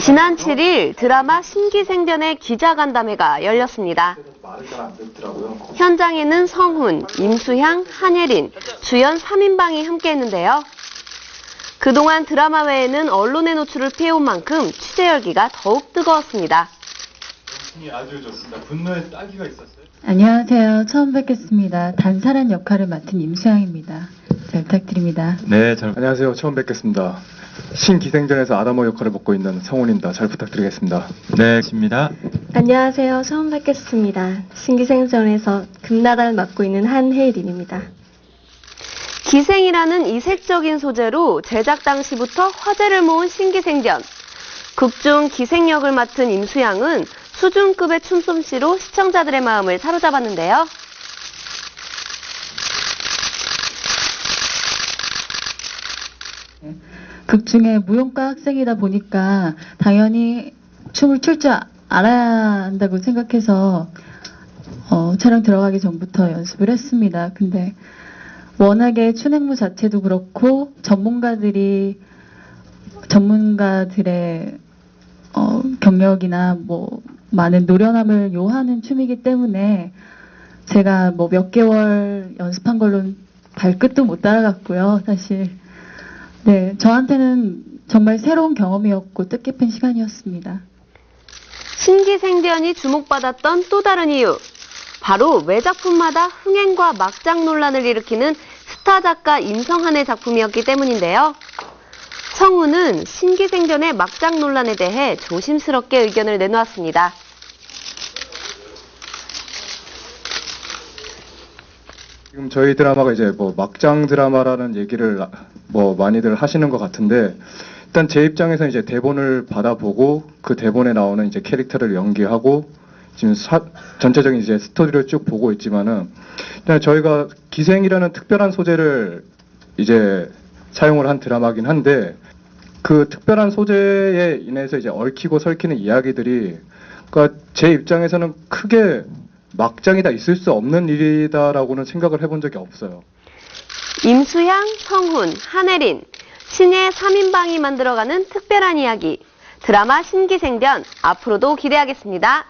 지난 7일 드라마 신기생전의 기자간담회가 열렸습니다. 현장에는 성훈, 임수향, 한예린, 주연 3인방이 함께했는데요. 그동안 드라마 외에는 언론의 노출을 피해온 만큼 취재 열기가 더욱 뜨거웠습니다. 이 아주 좋습니다. 분노의 따기가 있었어요. 안녕하세요. 처음 뵙겠습니다. 단사란 역할을 맡은 임수양입니다. 잘 부탁드립니다. 네, 잘 안녕하세요. 처음 뵙겠습니다. 신기생전에서 아다모 역할을 맡고 있는 성훈입니다. 잘 부탁드리겠습니다. 네, 집니다. 안녕하세요. 처음 뵙겠습니다. 신기생전에서 금나라를 맡고 있는 한혜일입니다. 기생이라는 이색적인 소재로 제작 당시부터 화제를 모은 신기생전. 극중 기생역을 맡은 임수양은 수준급의 춤솜씨로 시청자들의 마음을 사로잡았는데요. 극 중에 무용과 학생이다 보니까 당연히 춤을 출 줄 알아야 한다고 생각해서 어, 촬영 들어가기 전부터 연습을 했습니다. 근데 워낙에 춘행무 자체도 그렇고 전문가들이 전문가들의 어, 경력이나 뭐 많은 노련함을 요하는 춤이기 때문에 제가 뭐 몇 개월 연습한 걸로는 발끝도 못 따라갔고요, 사실. 네, 저한테는 정말 새로운 경험이었고 뜻깊은 시간이었습니다. 신기생전이 주목받았던 또 다른 이유. 바로 매작품마다 흥행과 막장 논란을 일으키는 스타 작가 임성한의 작품이었기 때문인데요. 성우는 신기생전의 막장 논란에 대해 조심스럽게 의견을 내놓았습니다. 지금 저희 드라마가 이제 뭐 막장 드라마라는 얘기를 나- 뭐 많이들 하시는 것 같은데 일단 제 입장에서 이제 대본을 받아보고 그 대본에 나오는 이제 캐릭터를 연기하고 지금 사- 전체적인 이제 스토리를 쭉 보고 있지만은 일단 저희가 기생이라는 특별한 소재를 이제 사용을 한 드라마긴 한데 그 특별한 소재에 인해서 이제 얽히고 설키는 이야기들이 그러니까 제 입장에서는 크게 막장이다 있을 수 없는 일이다라고는 생각을 해본 적이 없어요. 임수향, 성훈, 한혜린, 신의 3인방이 만들어가는 특별한 이야기. 드라마 신기생전 앞으로도 기대하겠습니다.